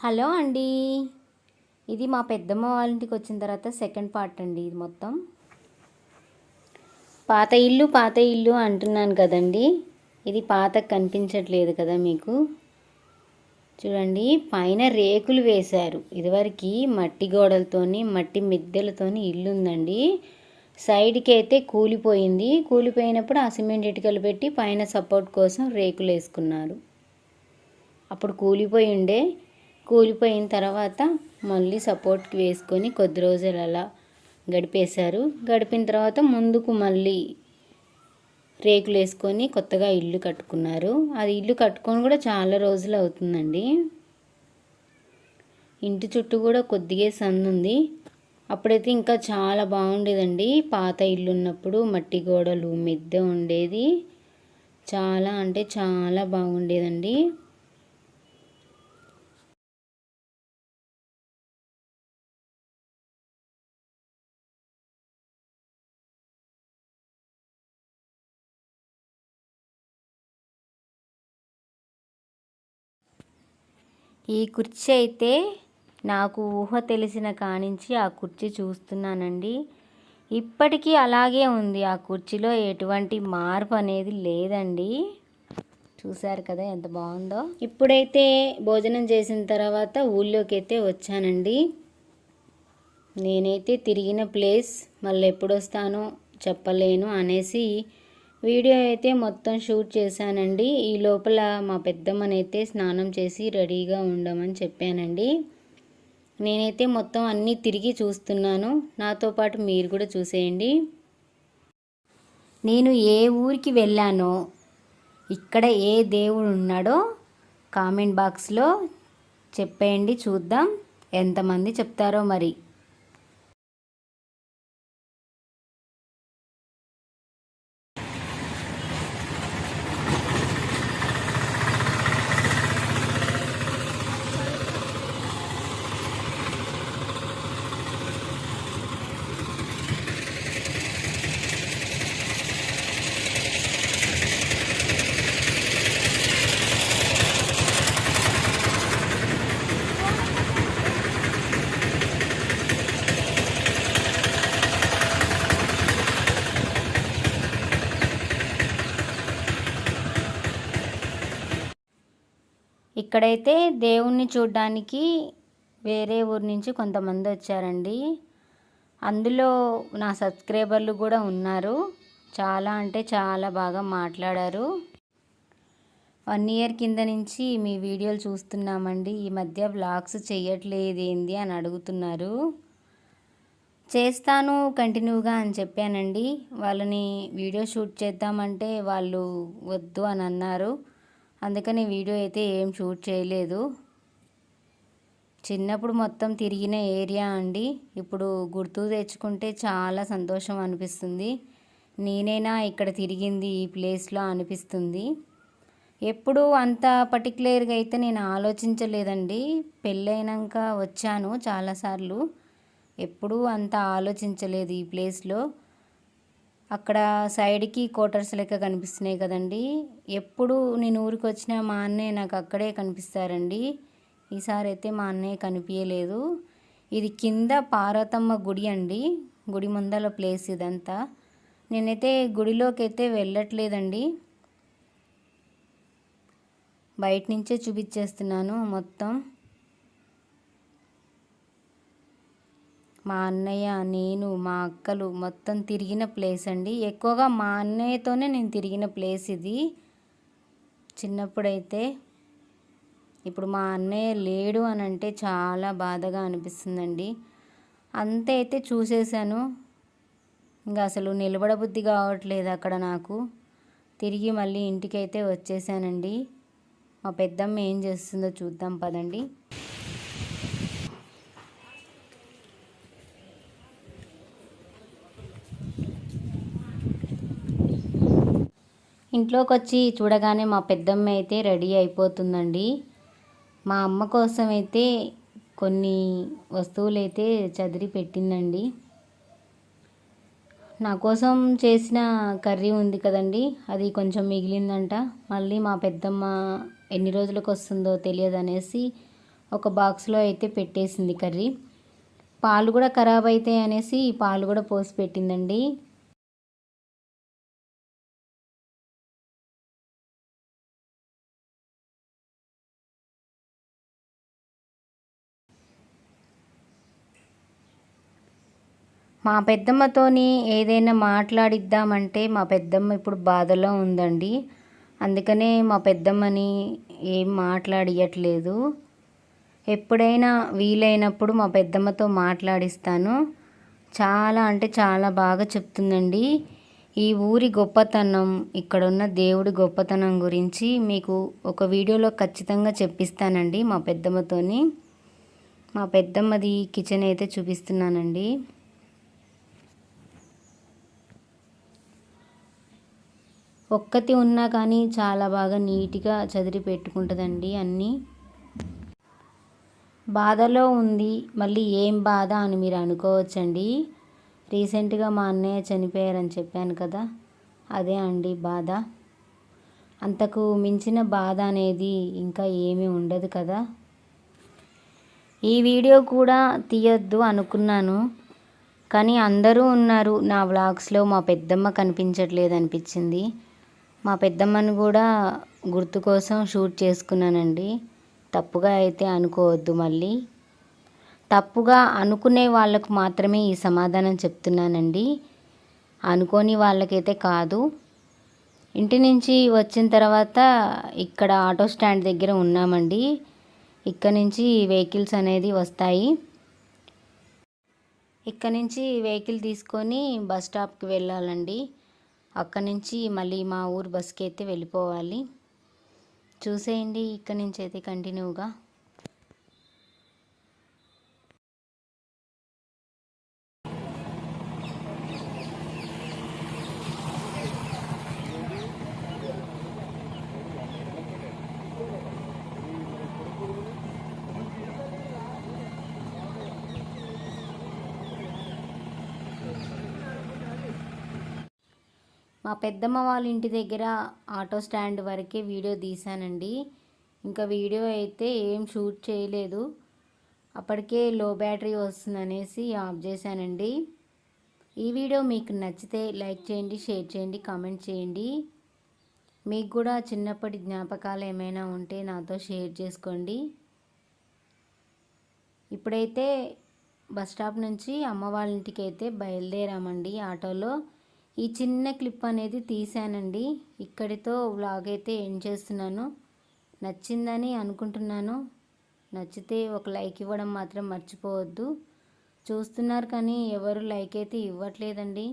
Hello అండి. ఇది మా పెద్దమ్మ వాళ్ళ ఇంటికి వచ్చిన తర్వాత సెకండ్ పార్ట్ అండి ఇది మొత్తం. పాత ఇల్లు పాత ఇల్లు అంటున్నాను కదండి. ఇది పాత కనిపించట్లేదు కదా మీకు? చూడండి పైన రేకులు వేశారు. ఇదివరకు మట్టి గోడలతోని మట్టి మిద్దెలతోని ఇల్లు ఉందండి. సైడ్కి అయితే కూలిపోయింది. కూలిపోయినప్పుడు ఆ సిమెంట్ ఇటుకలు పెట్టి పైన సపోర్ట్ కోసం రేకులు వేసుకున్నారు. అప్పుడు కూలిపోయి ఉండే కూలిపోయిన తర్వాత మళ్ళీ సపోర్ట్కి వేసుకొని కొద్ది రోజులు అలా గడిపేశారు. గడిపిన తర్వాత ముందుకు మళ్ళీ రేకులు వేసుకొని కొత్తగా ఇల్లు కట్టుకున్నారు. అది ఇల్లు కట్టుకొని కూడా చాలా రోజులు అవుతుందండి. ఇంటి చుట్టూ కూడా కొద్దిగా సందు ఉంది. అప్పుడైతే ఇంకా చాలా బాగుండేదండి. పాత ఇల్లు ఉన్నప్పుడు మట్టి గోడలు మిద్దె ఉండేది. చాలా అంటే చాలా బాగుండేదండి. ఈ కుర్చీ అయితే నాకు ఊహ తెలిసిన కానించి ఆ కుర్చీ చూస్తున్నానండి. ఇప్పటికీ అలాగే ఉంది. ఆ కుర్చీలో ఎటువంటి మార్పు అనేది లేదండి. చూశారు కదా ఎంత బాగుందో. ఇప్పుడైతే భోజనం చేసిన తర్వాత ఊళ్ళోకి అయితే వచ్చానండి. నేనైతే తిరిగిన ప్లేస్ మళ్ళీ ఎప్పుడు వస్తానో చెప్పలేను అనేసి వీడియో అయితే మొత్తం షూట్ చేశానండి. ఈ లోపల మా పెద్దమ్మనైతే స్నానం చేసి రెడీగా ఉండమని చెప్పానండి. నేనైతే మొత్తం అన్నీ తిరిగి చూస్తున్నాను. నాతో పాటు మీరు కూడా చూసేయండి. నేను ఏ ఊరికి వెళ్ళానో ఇక్కడ ఏ దేవుడు ఉన్నాడో కామెంట్ బాక్స్లో చెప్పేయండి చూద్దాం. ఎంతమంది చెప్తారో మరి. ఇక్కడైతే దేవుణ్ణి చూడడానికి వేరే ఊరు నుంచి కొంతమంది వచ్చారండి. అందులో నా సబ్స్క్రైబర్లు కూడా ఉన్నారు. చాలా అంటే చాలా బాగా మాట్లాడారు. వన్ ఇయర్ కింద నుంచి మీ వీడియోలు చూస్తున్నామండి. ఈ మధ్య బ్లాగ్స్ చేయట్లేదు ఏంది అని అడుగుతున్నారు. చేస్తాను కంటిన్యూగా అని చెప్పానండి. వాళ్ళని వీడియో షూట్ చేద్దామంటే వాళ్ళు వద్దు అని అన్నారు. అందుకని వీడియో అయితే ఏం షూట్ చేయలేదు. చిన్నప్పుడు మొత్తం తిరిగిన ఏరియా అండి. ఇప్పుడు గుర్తు తెచ్చుకుంటే చాలా సంతోషం అనిపిస్తుంది. నేనైనా ఇక్కడ తిరిగింది ఈ ప్లేస్లో అనిపిస్తుంది. ఎప్పుడు అంత పర్టికులర్గా అయితే నేను ఆలోచించలేదండి. పెళ్ళైనాక వచ్చాను చాలాసార్లు. ఎప్పుడూ అంత ఆలోచించలేదు ఈ ప్లేస్లో. అక్కడ సైడ్కి క్వార్టర్స్ లెక్క కనిపిస్తున్నాయి కదండి. ఎప్పుడు నేను ఊరికి వచ్చినా మా అన్నయ్య నాకు అక్కడే కనిపిస్తారండి. ఈసారి అయితే మా అన్నయ్య కనిపించలేదు ఇది కింద పార్వతమ్మ గుడి అండి. గుడి ముందల ప్లేస్ ఇదంతా. నేనైతే గుడిలోకి అయితే వెళ్ళట్లేదండి. బయట నుంచే చూపించేస్తున్నాను మొత్తం. మా అన్నయ్య నేను మా అక్కలు మొత్తం తిరిగిన ప్లేస్ అండి. ఎక్కువగా మా అన్నయ్యతోనే నేను తిరిగిన ప్లేస్ ఇది. చిన్నప్పుడైతే ఇప్పుడు మా అన్నయ్య లేడు అని అంటే చాలా బాధగా అనిపిస్తుందండి. అంతే అయితే చూసేసాను ఇంకా అసలు నిలబడబుద్ధి కావట్లేదు అక్కడ నాకు. తిరిగి మళ్ళీ ఇంటికైతే వచ్చేసానండి మా పెద్దమ్మ ఏం చేస్తుందో చూద్దాం పదండి. ఇంట్లోకి వచ్చి చూడగానే మా పెద్దమ్మ అయితే రెడీ అయిపోతుందండి. మా అమ్మ కోసం అయితే కొన్ని వస్తువులు అయితే చదిరి పెట్టిందండి. నా కోసం చేసిన కర్రీ ఉంది కదండి అది కొంచెం మిగిలిందంట. మళ్ళీ మా పెద్దమ్మ ఎన్ని రోజులకు వస్తుందో తెలియదు అనేసి ఒక బాక్స్లో అయితే పెట్టేసింది కర్రీ. పాలు కూడా ఖరాబ్ అవుతాయి అనేసి పాలు కూడా పోసి పెట్టిందండి. మా పెద్దమ్మతోని ఏదైనా మాట్లాడిద్దామంటే మా పెద్దమ్మ ఇప్పుడు బాధలో ఉందండి. అందుకనే మా పెద్దమ్మని ఏం మాట్లాడియట్లేదు. ఎప్పుడైనా వీలైనప్పుడు మా పెద్దమ్మతో మాట్లాడిస్తాను. చాలా అంటే చాలా బాగా చెప్తుందండి. ఈ ఊరి గొప్పతనం ఇక్కడున్న దేవుడి గొప్పతనం గురించి మీకు ఒక వీడియోలో ఖచ్చితంగా చెప్పిస్తానండి మా పెద్దమ్మతోని. మా పెద్దమ్మది కిచెన్ అయితే చూపిస్తున్నానండి. ఒక్కతి ఉన్నా కానీ చాలా బాగా నీట్గా చదిరి పెట్టుకుంటుందండి అన్నీ. బాధలో ఉంది మళ్ళీ ఏం బాధ అని మీరు అనుకోవచ్చండి. రీసెంట్గా మా అన్నయ్య చనిపోయారని చెప్పాను కదా అదే అండి బాధ. అంతకు మించిన బాధ అనేది ఇంకా ఏమీ ఉండదు కదా. ఈ వీడియో కూడా తీయొద్దు అనుకున్నాను కానీ అందరూ ఉన్నారు. నా వ్లాగ్స్లో మా పెద్దమ్మ కనిపించట్లేదు అనిపించింది. మా పెద్దమ్మని కూడా గుర్తు కోసం షూట్ చేసుకున్నానండి. తప్పుగా అయితే అనుకోవద్దు మళ్ళీ. తప్పుగా అనుకునే వాళ్ళకు మాత్రమే ఈ సమాధానం చెప్తున్నానండి. అనుకోని వాళ్ళకైతే కాదు. ఇంటి నుంచి వచ్చిన తర్వాత ఇక్కడ ఆటో స్టాండ్ దగ్గర ఉన్నామండి. ఇక్కడ నుంచి వెహికల్స్ అనేది వస్తాయి. ఇక్కడ నుంచి వెహికల్ తీసుకొని బస్ స్టాప్కి వెళ్ళాలండి. అక్కడి నుంచి మళ్ళీ మా ఊరు బస్కి అయితే వెళ్ళిపోవాలి. చూసేయండి ఇక్కడ నుంచి అయితే కంటిన్యూగా. మా పెద్దమ్మ వాళ్ళ ఇంటి దగ్గర ఆటో స్టాండ్ వరకే వీడియో తీశానండి. ఇంకా వీడియో అయితే ఏం షూట్ చేయలేదు. అప్పటికే లో బ్యాటరీ వస్తుందనేసి ఆఫ్ చేశానండి. ఈ వీడియో మీకు నచ్చితే లైక్ చేయండి షేర్ చేయండి కామెంట్ చేయండి. మీకు కూడా చిన్నప్పటి జ్ఞాపకాలు ఏమైనా ఉంటే నాతో షేర్ చేసుకోండి. ఇప్పుడైతే బస్ స్టాప్ నుంచి అమ్మ వాళ్ళ ఇంటికి అయితే బయలుదేరామండి ఆటోలో. ఈ చిన్న క్లిప్ అనేది తీసానండి ఇక్కడితో వ్లాగ్ అయితే ఎండ్ చేస్తున్నాను? నచ్చిందని అనుకుంటున్నాను. నచ్చితే ఒక లైక్ ఇవ్వడం మాత్రం మర్చిపోవద్దు. చూస్తున్నారు కానీ ఎవరు లైక్ అయితే ఇవ్వట్లేదండి.